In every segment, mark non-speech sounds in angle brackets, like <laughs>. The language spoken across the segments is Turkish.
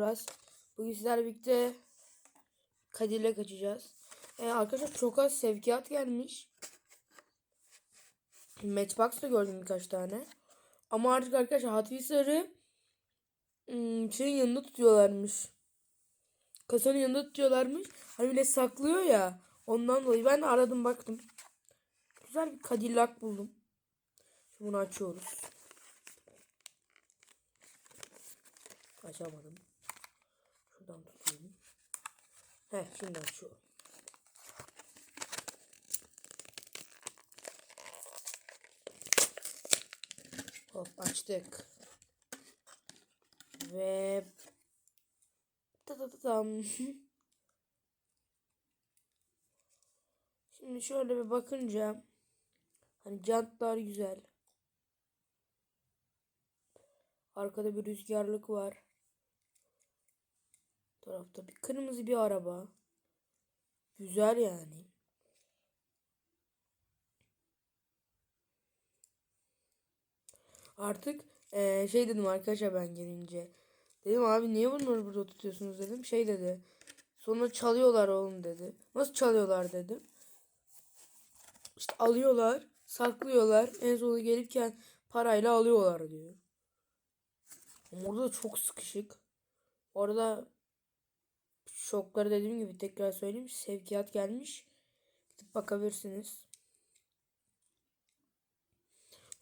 Uras. Bugün sizlerle birlikte Kadir'le kaçacağız. Ee, arkadaşlar çok az sevkiyat gelmiş. Matchbox da gördüm birkaç tane. Ama artık arkadaşlar Hot Wheels'ları ım, şeyin yanında tutuyorlarmış. Kasanın yanında tutuyorlarmış. Hani bile saklıyor ya. Ondan dolayı ben aradım baktım. Güzel bir Cadillac buldum. Şimdi bunu açıyoruz. Açamadım. Heh şimdi açıyorum. Hop açtık. Ve ta ta ta tam. <laughs> Şimdi şöyle bir bakınca hani jantlar güzel. Arkada bir rüzgarlık var. Tarafta bir kırmızı bir araba. Güzel yani. Artık eee, şey dedim arkadaşlar ben gelince. Dedim abi niye bunları burada tutuyorsunuz dedim. Şey dedi. Sonra çalıyorlar oğlum dedi. Nasıl çalıyorlar dedim. İşte alıyorlar, saklıyorlar. En sonunda gelirken parayla alıyorlar diyor. Orada da çok sıkışık. Orada şokları dediğim gibi tekrar söyleyeyim. Sevkiyat gelmiş. Gidip bakabilirsiniz.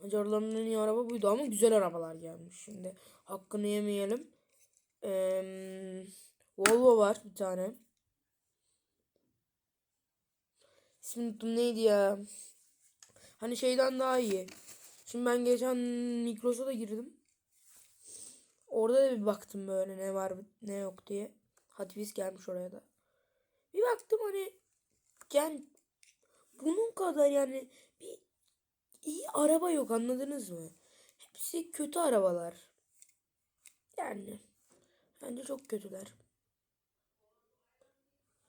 Bence aralarından en iyi araba buydu ama güzel arabalar gelmiş. Şimdi hakkını yemeyelim. Ee, Volvo var bir tane. İsmini unuttum neydi ya? Hani şeyden daha iyi. Şimdi ben geçen Migros'a da girdim. Orada da bir baktım böyle ne var ne yok diye. Hot Wheels gelmiş oraya da. Bir baktım hani yani bunun kadar yani bir iyi araba yok anladınız mı? Hepsi kötü arabalar. Yani bence çok kötüler.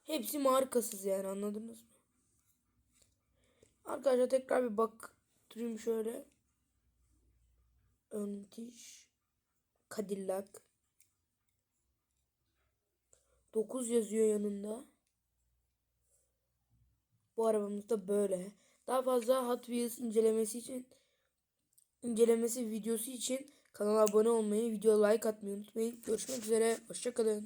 Hepsi markasız yani anladınız mı? Arkadaşlar tekrar bir baktırayım şöyle. Ön diş. Cadillac. 9 yazıyor yanında. Bu arabamız da böyle. Daha fazla Hot Wheels incelemesi için incelemesi videosu için kanala abone olmayı, video like atmayı unutmayın. Görüşmek üzere. Hoşçakalın.